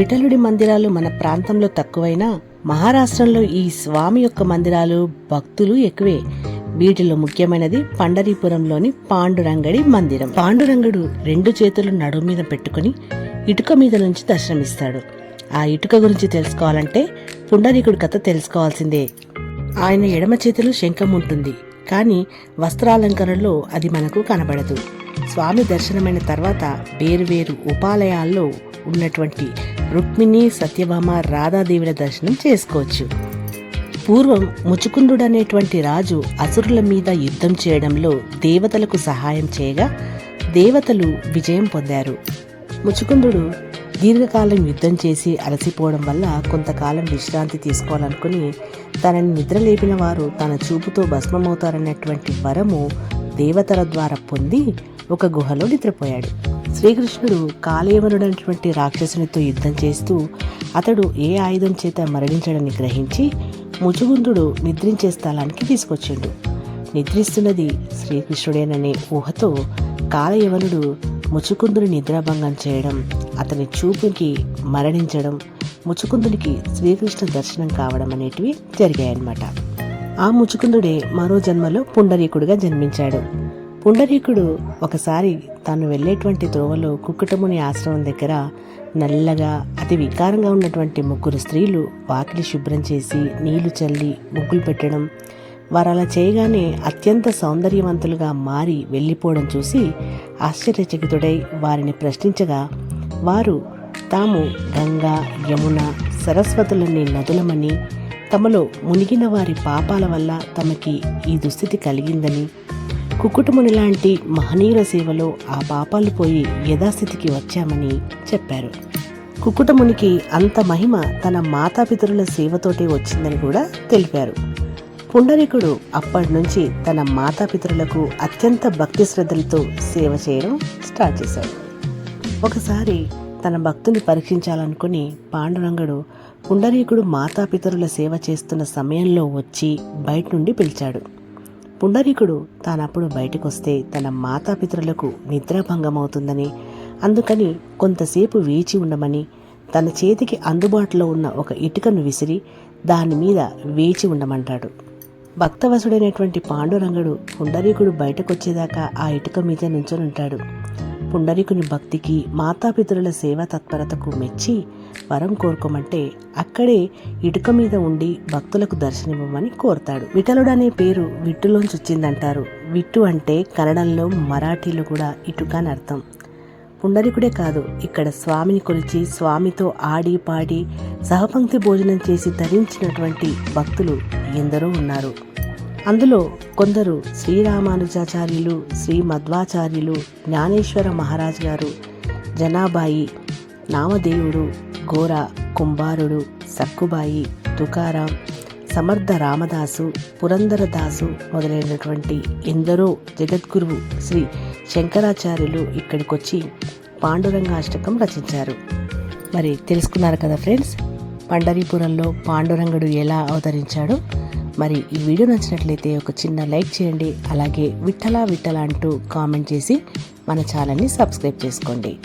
విఠలుడి మందిరాలు మన ప్రాంతంలో తక్కువైనా మహారాష్ట్రంలో ఈ స్వామి యొక్క మందిరాలు భక్తులు ఎక్కువే. వీటిలో ముఖ్యమైనది పండరీపురంలోని పాండురంగడి మందిరం. పాండురంగడు రెండు చేతులు నడుము మీద పెట్టుకుని ఇటుక మీద నుంచి దర్శనమిస్తాడు. ఆ ఇటుక గురించి తెలుసుకోవాలంటే పుండరీకుడి కథ తెలుసుకోవాల్సిందే. ఆయన ఎడమ చేతిలో శంఖం ఉంటుంది. కానీ వస్త్రాలంకరణలో అది మనకు కనబడదు. స్వామి దర్శనమైన తర్వాత వేరువేరు ఉపాలయాల్లో ఉన్నటువంటి రుక్మిణి సత్యభామ రాధాదేవుల దర్శనం చేసుకోవచ్చు. పూర్వం ముచుకుందుడు అనేటువంటి రాజు అసురుల మీద యుద్ధం చేయడంలో దేవతలకు సహాయం చేయగా దేవతలు విజయం పొందారు. ముచుకుందుడు దీర్ఘకాలం యుద్ధం చేసి అలసిపోవడం వల్ల కొంతకాలం విశ్రాంతి తీసుకోవాలనుకుని తనని నిద్రలేపిన వారు తన చూపుతో భస్మమవుతారన్నటువంటి వరము దేవతల ద్వారా పొంది ఒక గుహలో నిద్రపోయాడు. శ్రీకృష్ణుడు కాళయవనుడైనటువంటి రాక్షసునితో యుద్ధం చేస్తూ అతడు ఏ ఆయుధం చేత మరణించడని గ్రహించి ముచుగుందుడు నిద్రించే స్థలానికి తీసుకొచ్చిండు. నిద్రిస్తున్నది శ్రీకృష్ణుడేననే ఊహతో కాలయవనుడు ముచుకుందుని నిద్రాభంగం చేయడం అతని చూపుకి మరణించడం ముచుకుందునికి శ్రీకృష్ణ దర్శనం కావడం అనేటివి జరిగాయన్నమాట. ఆ ముచుకుందుడే మరో జన్మలో పుండరీకుడిగా జన్మించాడు. పుండరీకుడు ఒకసారి తాను వెళ్ళేటువంటి త్రోవలో కుక్కుటముని ఆశ్రమం దగ్గర నల్లగా అతి వికారంగా ఉన్నటువంటి ముగ్గురు స్త్రీలు వాకిలి శుభ్రం చేసి నీళ్ళు చల్లి ముగ్గులు పెట్టడం వారు అలా చేయగానే అత్యంత సౌందర్యవంతులుగా మారి వెళ్ళిపోవడం చూసి ఆశ్చర్యచకితుడై వారిని ప్రశ్నించగా వారు తాము గంగా యమున సరస్వతులని నదులమని తమలో మునిగిన వారి పాపాల వల్ల తమకి ఈ దుస్థితి కలిగిందని కుకుటముని లాంటి మహనీయుల సేవలో ఆ పాపాలు పోయి యథాస్థితికి వచ్చామని చెప్పారు. కుకుటమునికి అంత మహిమ తన మాతాపితరుల సేవతోటే వచ్చిందని కూడా తెలిపారు. పుండరీకుడు అప్పటి నుంచి తన మాతాపితరులకు అత్యంత భక్తి శ్రద్ధలతో సేవ చేయడం స్టార్ట్ చేశాడు. ఒకసారి తన భక్తుని పరీక్షించాలనుకుని పాండురంగడు పుండరీకుడు మాతాపితరుల సేవ చేస్తున్న సమయంలో వచ్చి బయట నుండి పిలిచాడు. పుండరీకుడు తానప్పుడు బయటకొస్తే తన మాతాపితరులకు నిద్రాభంగమవుతుందని అందుకని కొంతసేపు వేచి ఉండమని తన చేతికి అందుబాటులో ఉన్న ఒక ఇటుకను విసిరి దాని మీద వేచి ఉండమంటాడు. భక్తవసుడైనటువంటి పాండురంగడు పుండరీకుడు బయటకొచ్చేదాకా ఆ ఇటుక మీద నుంచొనుంటాడు. ఉంటాడు పుండరీకుని భక్తికి మాతాపితరుల సేవా తత్పరతకు మెచ్చి వరం కోరుకోమంటే అక్కడే ఇటుక మీద ఉండి భక్తులకు దర్శనమివ్వమని కోరతాడు. విఠలుడు అనే పేరు విట్టులోంచి వచ్చిందంటారు. విట్టు అంటే కన్నడంలో మరాఠీలో కూడా ఇటుక అని అర్థం. పుండరికుడే కాదు ఇక్కడ స్వామిని కొలిచి స్వామితో ఆడి పాడి సహపంక్తి భోజనం చేసి ధరించినటువంటి భక్తులు ఎందరో ఉన్నారు. అందులో కొందరు శ్రీరామానుజాచార్యులు శ్రీ మధ్వాచార్యులు జ్ఞానేశ్వర మహారాజ్ గారు జనాబాయి నామదేవుడు గోర కుంభారుడు సక్కుబాయి తుకారాం సమర్థ రామదాసు పురందరదాసు మొదలైనటువంటి ఎందరో జగద్గురువు శ్రీ శంకరాచార్యులు ఇక్కడికొచ్చి పాండురంగాష్టకం రచించారు. మరి తెలుసుకున్నారు కదా ఫ్రెండ్స్ పండరీపురంలో పాండురంగుడు ఎలా అవతరించాడో మరి ఈ వీడియో నచ్చినట్లయితే ఒక చిన్న లైక్ చేయండి. అలాగే విఠలా విఠల అంటూ కామెంట్ చేసి మన ఛానల్ని సబ్స్క్రైబ్ చేసుకోండి.